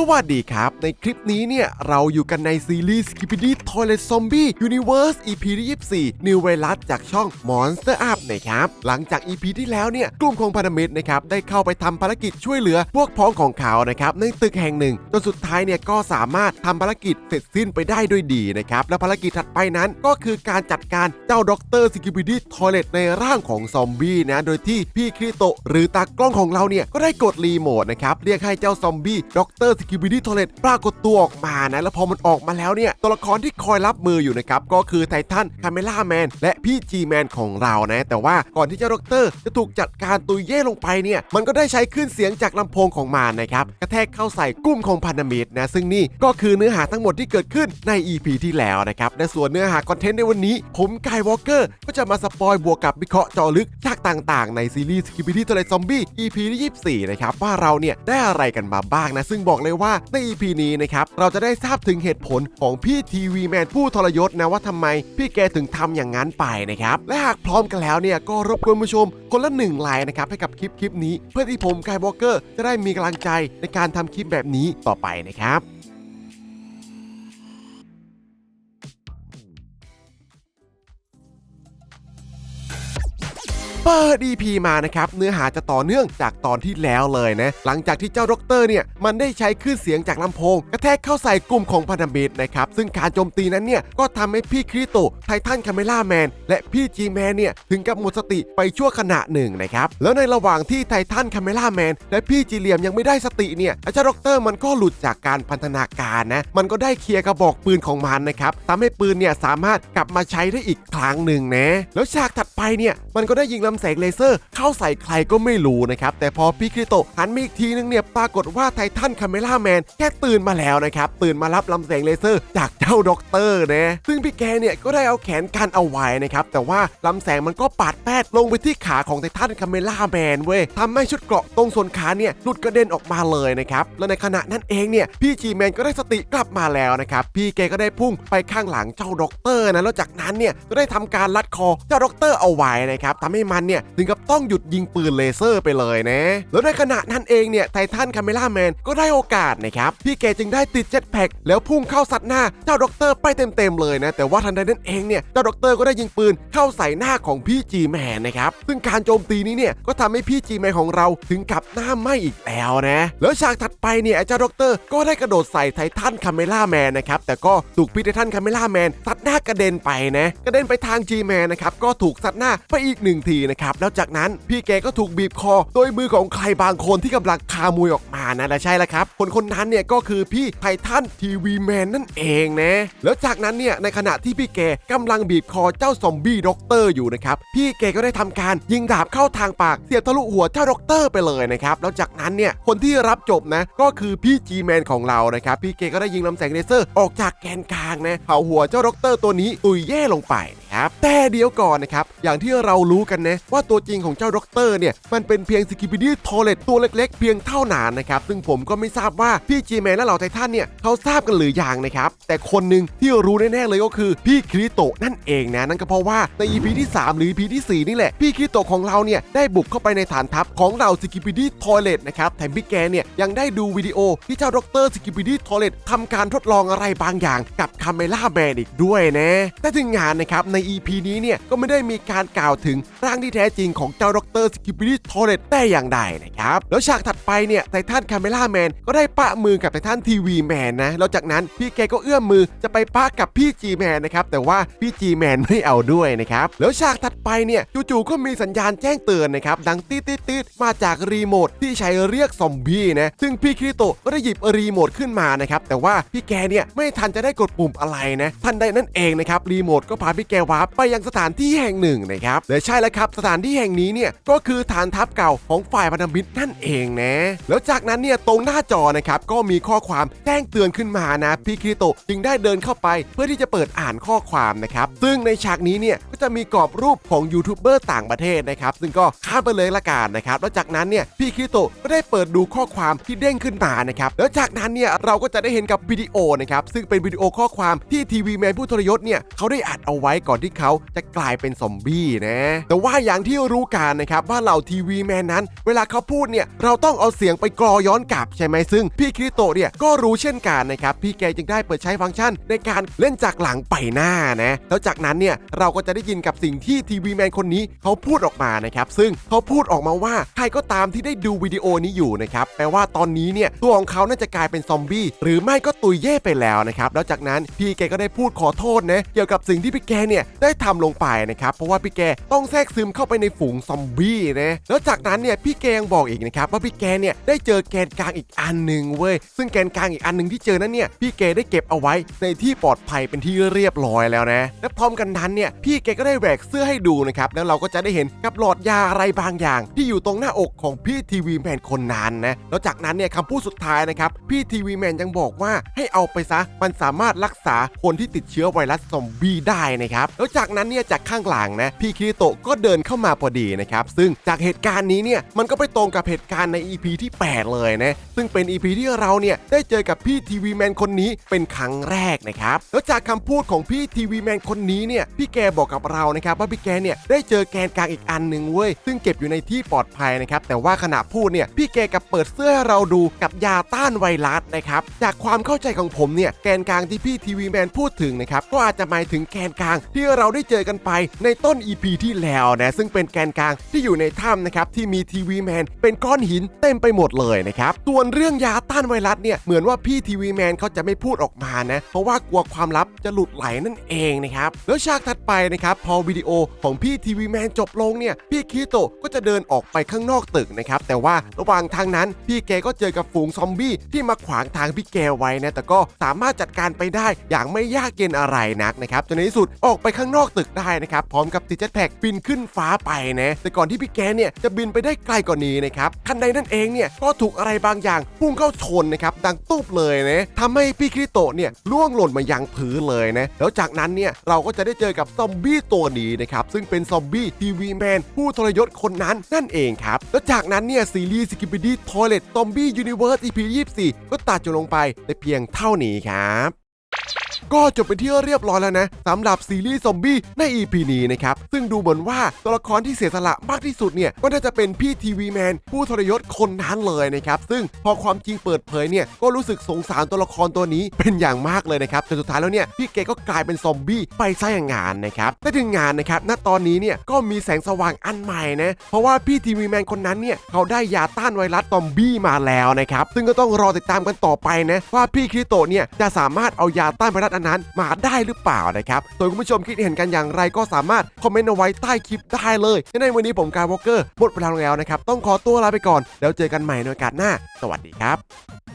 สวัสดีครับ ในคลิปนี้เนี่ย เราอยู่กันในซีรีส์ Skibidi Toilet Zombie Universe EP ที่24 New Virus จากช่อง Monster Up นะครับ หลังจาก EP ที่แล้วเนี่ย กลุ่มของพันธมิตรนะครับ ได้เข้าไปทำภารกิจช่วยเหลือ พวกพ้องของเขานะครับ ในตึกแห่งหนึ่ง จนสุดท้ายเนี่ยก็สามารถทำภารกิจเสร็จสิ้นไปได้ด้วยดีนะครับ และภารกิจถัดไปนั้นก็คือการจัดการเจ้าด็อกเตอร์ Skibidi Toilet ในร่างของซอมบี้นะ โดยที่พี่คริโตหรือตากล้องของเราเนี่ยก็ได้กดรีโมทนะครับเรียกให้เจ้าซอมบี้ด็อกเตอร์กิบิดี้โทเลตปรากฏตัวออกมานะแล้วพอมันออกมาแล้วเนี่ยตัวละครที่คอยรับมืออยู่นะครับก็คือไททันคาเมล่าแมนและพี่จีแมนของเรานะแต่ว่าก่อนที่เจ้าด็อกเตอร์จะถูกจัดการตุยเย่ลงไปเนี่ยมันก็ได้ใช้คลื่นเสียงจากลำโพงของมันนะครับกระแทกเข้าใส่กลุ่มของพันธมิตรนะซึ่งนี่ก็คือเนื้อหาทั้งหมดที่เกิดขึ้นใน EP ที่แล้วนะครับและส่วนเนื้อหาคอนเทนต์ในวันนี้ ผมกายวอลเกอร์ก็จะมาสปอยบวกกับวิเคราะห์จาะลึกฉากต่าง ๆ ในซีรีส์ Skibidi Toilet Zombie EP ที่24นะครับว่าเราเนี่ยได้อะไรกันมาบ้างนะซึ่งบอกเลยว่าใน EP นี้นะครับเราจะได้ทราบถึงเหตุผลของพี่ทีวีแมนผู้ทรยศนะว่าทำไม พี่แกถึงทำอย่างนั้นไปนะครับและหากพร้อมกันแล้วเนี่ยก็รบกวนผู้ชมคนละหนึ่งไลน์นะครับให้กับคลิปคลิปนี้ เพื่อที่ผมกายวอลเกอร์จะได้มีกำลังใจในการทำคลิปแบบนี้ต่อไปนะครับ ปิด EP มานะครับ เนื้อหาจะต่อเนื่องจากตอนที่แล้วเลยนะ หลังจากที่เจ้าด็อกเตอร์เนี่ย มันได้ใช้คลื่นเสียงจากลำโพง กระแทกเข้าใส่กลุ่มของพันธมิตรนะครับ ซึ่งการโจมตีนั้นเนี่ย ก็ทำให้พี่คริโตไททันคาเมล่าแมน และพี่จีแมนเนี่ย ถึงกับหมดสติไปชั่วขณะหนึ่งนะครับ แล้วในระหว่างที่ไททันคาเมล่าแมนและพี่จีเหลียมยังไม่ได้สติเนี่ยเจ้าด็อกเตอร์มันก็หลุดจากการพันธนาการนะมันก็ได้เคลียร์กระบอกปืนของมันนะครับทำให้ปืนเนี่ยสามารถกลับมาใช้ได้อีกครั้งหนึ่งนะแล้วฉากถัดไปเนี่ยมันก็ได้ยิงลำแสงเลเซอร์เข้าใส่ใครก็ไม่รู้นะครับ แต่พอพี่คริโตหันมาอีกทีนึงเนี่ยปรากฏว่าไททันคาเมล่าแมนแค่ตื่นมาแล้วนะครับ ตื่นมารับลำแสงเลเซอร์ จากเจ้าด็อกเตอร์นะซึ่งพี่แกเนี่ยก็ได้เอาแขนกันเอาไว้นะครับ แต่ว่าลำแสงมันก็ปาดแปดลงไปที่ขาของไททันคาเมล่าแมนเว้ยทำให้ชุดเกราะตรงส่วนขาเนี่ยหลุดกระเด็นออกมาเลยนะครับและในขณะนั้นเองเนี่ยพี่จีแมนก็ได้สติกลับมาแล้วนะครับพี่แกก็ได้พุ่งไปข้างหลังเจ้าด็อกเตอร์นะแล้วจากนั้นเนี่ยก็ได้ทำการลัดคอเจ้าด็อกเตอร์เอาไว้นะครับทำให้มันเนี่ยถึงกับต้องหยุดยิงปืนเลเซอร์ไปเลยนะ แล้วในขณะนั้นเองเนี่ยไททันคาเมล่าแมนก็ได้โอกาสนะครับพี่แกจึงได้ติดเจ็ตแพ็กแล้วพุ่งเข้าสัดหน้าเจ้าด็อกเตอร์ไปเต็มๆเลยนะแต่ว่าทันใดนั้นเองเนี่ยเจ้าด็อกเตอร์ก็ได้ยิงปืนเข้าใส่หน้าของพี่จีแมนนะครับซึ่งการโจมตีนี้เนี่ยก็ทำให้พี่จีแมนของเราถึงกับหน้าไหม้อีกแล้วนะแล้วฉากถัดไปเนี่ยไอ้เจ้าด็อกเตอร์ก็ได้กระโดดใส่ไททันคาเมล่าแมนนะครับแต่ก็ถูกพี่ไททันคาเมล่าแมนซัดหน้ากระเด็นไปนะกระเด็นไปทางจีแมนนะครับก็ถูกซัดหน้าไปอีกหนึ่งทีนะครับ แล้วจากนั้นพี่แกก็ถูกบีบคอ โดยมือของใครบางคนที่กำลังคามวยออกมานะและใช่แล้วครับ คนคนนั้นเนี่ยก็คือพี่ไททันทีวีแมนนั่นเองนะ แล้วจากนั้นเนี่ยในขณะที่พี่แกกำลังบีบคอเจ้าซอมบี้ด็อกเตอร์อยู่นะครับ พี่แกก็ได้ทำการยิงดาบเข้าทางปากเสียบทะลุหัวเจ้าด็อกเตอร์ไปเลยนะครับ แล้วจากนั้นเนี่ยคนที่รับจบนะก็คือพี่จีแมนของเรานะครับ พี่แกก็ได้ยิงลำแสงเลเซอร์ออกจากแกนกลางนะเผาหัวเจ้าด็อกเตอร์ตัวนี้ตุยแย่ลงไป นะครับ แต่เดี๋ยวก่อนนะครับ อย่างที่เรารู้กันนะ ว่าตัวจริงของเจ้าด็อกเตอร์เนี่ย มันเป็นเพียงสกิป d ดี้ทอเลตตัวเล็กๆ เพียงเท่านั้นนะครับ ซึ่งผมก็ไม่ทราบว่าพี่จีแมนและเหล่าไททันเนี่ยเขาทราบกันหรือยังนะครับ แต่คนหนึ่งที่รู้แน่ๆเลยก็คือพี่คริโตะนั่นเองนะ นั่นก็เพราะว่าใน EP ที่ 3 หรือ EP ที่ 4 นี่แหละพี่คริโตะของเราเนี่ยได้บุกเข้าไปในฐานทัพของเหล่าสกิป d ดี้ทอเลตนะครับแถมพี่แกเนี่ยยังได้ดูวิดีโอที่เจ้าดรสกิป d ดี้ทอเลตทำการทดลองอะไรบางอย่างกับคาเมล่าแมนอีกด้วยนะแต่ถึงงานนะครับใน EP นี้เนี่ย ก็ไม่ได้มีการกล่าวถึงร่างที่แท้จริงของเจ้าดรสกิป d ดี้ทอเลตแต่อย่างใดนะครับ แล้วฉากถัดไปเนี่ยไททันคาเมล่าแมนก็ได้ปะมือกับไททันทีวีแมนนะ แล้วจากนั้นพี่แกก็เอื้อมมือจะไปปะกับพี่จีแมนนะครับ แต่ว่าพี่จีแมนไม่เอาด้วยนะครับ แล้วฉากถัดไปเนี่ยจู่ๆก็มีสัญญาณแจ้งเตือนนะครับดังตีดตีดตีดมาจากรีโมทที่ใช้เรียกซอมบี้นะซึ่งพี่คริโตก็ได้หยิบรีโมทขึ้นมานะครับแต่ว่าพี่แกเนี่ยไม่ทันจะได้กดปุ่มอะไรนะทันใดนั่นเองนะครับรีโมทก็พาพี่แกวาร์ปไปยังสถานที่แห่งหนึ่งนะครับและใช่แล้วครับสถานที่แห่งนี้เนี่ยก็คือฐานทัพเก่าของฝ่ายพันธมิตรนั่นเองนะแล้วจากนั้นเนี่ยตรงหน้าจอนะครับก็มีข้อความแจ้งเตือนขึ้นมานะพี่คริโตะจึงได้เดินเข้าไป เพื่อที่จะเปิดอ่านข้อความนะครับซึ่งในฉากนี้เนี่ยก็จะมีกรอบรูปของยูทูบเบอร์ต่างประเทศนะครับซึ่งก็ข้ามไปเลยละกันนะครับแล้วจากนั้นเนี่ยพี่คริโตะก็ได้เปิดดูข้อความที่เด้งขึ้นมานะครับแล้วจากนั้นเนี่ยเราก็จะได้เห็นกับวิดีโอนะครับซึ่งเป็นวิดีโอข้อความที่ทีวีแมนผู้ทรยศเนี่ยเขาได้อัดเอาไว้ก่อนที่ที่เขาจะกลายเป็นซอมบี้นะ แต่ว่าอย่างที่รู้กันนะครับว่าเหล่าทีวีแมนนั้น เวลาเขาพูดเนี่ยเราต้องเอาเสียงไปกรอย้อนกลับใช่ไหมซึ่งพี่คริโตเนี่ยก็รู้เช่นกันนะครับพี่แกจึงได้เปิดใช้ฟังก์ชันในการเล่นจากหลังไปหน้านะแล้วจากนั้นเนี่ยเราก็จะได้ยินกับสิ่งที่ทีวีแมนคนนี้เขาพูดออกมานะครับซึ่งเขาพูดออกมาว่าใครก็ตามที่ได้ดูวิดีโอนี้อยู่นะครับแปลว่าตอนนี้เนี่ยตัวของเขาน่าจะกลายเป็นซอมบี้หรือไม่ก็ตุยเย่ไปแล้วนะครับแล้วจากนั้นพี่แกก็ได้พูดขอโทษนะเกี่ยวกับสิ่งที่พี่แกเนี่ยได้ทำลงไปนะครับ เพราะว่าพี่แกต้องแทรกซึมเข้าไปในฝูงซอมบี้นะแล้วจากนั้นเนี่ยพี่แกยังบอกอีกนะครับว่าพี่แกเนี่ยได้เจอแกนกลางอีกอันหนึ่งเว้ยซึ่งแกนกลางอีกอันหนึ่งที่เจอนั้นเนี่ยพี่แกได้เก็บเอาไว้ในที่ปลอดภัยเป็นที่เรียบร้อยแล้วนะ และพร้อมกันนั้นเนี่ยพี่แกก็ได้แหวกเสื้อให้ดูนะครับแล้วเราก็จะได้เห็นกับหลอดยาอะไรบางอย่าง ที่อยู่ตรงหน้าอกของพี่ทีวีแมนคนนั้นนะแล้วจากนั้นเนี่ยคำพูดสุดท้ายนะครับพี่ทีวีแมนยังบอกว่าให้เอาไปซะมันสามารถรักษาคนที่ติดเชื้อไวรัสซอมบี้ได้นะครับแล้วจากนั้นเนี่ยจากข้างหลังนะพี่คิริโตะก็เดินเข้ามาพอดีนะครับซึ่งจากเหตุการณ์นี้เนี่ยมันก็ไปตรงกับเหตุการณ์ใน EP ที่ 8 เลยนะซึ่งเป็น EP ที่เราเนี่ยได้เจอกับพี่ทีวีแมนคนนี้เป็นครั้งแรกนะครับแล้วจากคำพูดของพี่ทีวีแมนคนนี้เนี่ยพี่แกบอกกับเรานะครับว่าพี่แกเนี่ยได้เจอแกนกลางอีกอันหนึ่งเว้ยซึ่งเก็บอยู่ในที่ปลอดภัยนะครับแต่ว่าขณะพูดเนี่ยพี่แกกับเปิดเสื้อให้เราดูกับยาต้านไวรัสนะครับจากความเข้าใจของผมเนี่ยแกนกลางที่พี่ทีวีแมนพูดถึงนะครับก็อาจจะหมายถึงแกนกลางที่เราได้เจอกันไปในต้น EP ที่แล้วนะซึ่งเป็นแกนกลางที่อยู่ในถ้ำนะครับที่มีทีวีแมนเป็นก้อนหินเต็มไปหมดเลยนะครับส่วนเรื่องยาต้านไวรัสเนี่ยเหมือนว่าพี่ทีวีแมนเขาจะไม่พูดออกมานะเพราะว่ากลัวความลับจะหลุดไหลนั่นเองนะครับแล้วฉากถัดไปนะครับพอวิดีโอของพี่ทีวีแมนจบลงเนี่ยพี่คิโตะก็จะเดินออกไปข้างนอกตึกนะครับแต่ว่าระหว่างทางนั้นพี่แกก็เจอกับฝูงซอมบี้ที่มาขวางทางพี่แกไว้นะแต่ก็สามารถจัดการไปได้อย่างไม่ยากเย็นอะไรนักนะครับจนในที่สุดออกไปข้างนอกตึกได้นะครับ พร้อมกับติดเจ็ตแพ็กบินขึ้นฟ้าไปนะ แต่ก่อนที่พี่แกเนี่ยจะบินไปได้ไกลกว่านี้นะครับทันใดนั่นเองเนี่ยก็ถูกอะไรบางอย่างพุ่งเข้าชนนะครับดังตุ๊บเลยนะทำให้พี่คริโตเนี่ยล่วงหล่นมายังพื้นเลยนะแล้วจากนั้นเนี่ยเราก็จะได้เจอกับซอมบี้ตัวนี้นะครับซึ่งเป็นซอมบี้ทีวีแมนผู้ทรยศคนนั้นนั่นเองครับแล้วจากนั้นเนี่ยซีรีส์สกิป i ดี้ทอยเลตซอมบี้ยูนิเวิร์ส EP 24ก็ตัดจบลงไปแต่เพียงเท่านี้ครับ ก็จบเป็นที่เรียบร้อยแล้วนะสำหรับซีรีส์ซอมบี้ใน EP นี้นะครับ ซึ่งดูเหมือนว่าตัวละครที่เสียสละมากที่สุดเนี่ย ก็น่าจะเป็นพี่ทีวีแมนผู้ทรยศคนนั้นเลยนะครับ ซึ่งพอความจริงเปิดเผยเนี่ย ก็รู้สึกสงสารตัวละครตัวนี้เป็นอย่างมากเลยนะครับแต่สุดท้ายแล้วเนี่ย พี่เกก็กลายเป็นซอมบี้ไปซะอย่างงานนะครับแต่ถึงงานนะครับณตอนนี้เนี่ยก็มีแสงสว่างอันใหม่นะเพราะว่าพี่ทีวีแมนคนนั้นเนี่ยเขาได้ยาต้านไวรัสซอมบี้มาแล้วนะครับซึ่งก็ต้องรอติดตามกันต่อไปนะว่าพี่คริโตเนี่ยจะสามารถเอายาต้านไวรัสอันนั้นมาได้หรือเปล่านะครับส่วนคุณผู้ชมคิดเห็นกันอย่างไรก็สามารถคอมเมนต์เอาไว้ใต้คลิปได้เลยในวันนี้ผมกายวอลเกอร์หมดเวลาลงแล้วนะครับต้องขอตัวลาไปก่อนแล้วเจอกันใหม่ในโอกาสหน้า สวัสดีครับ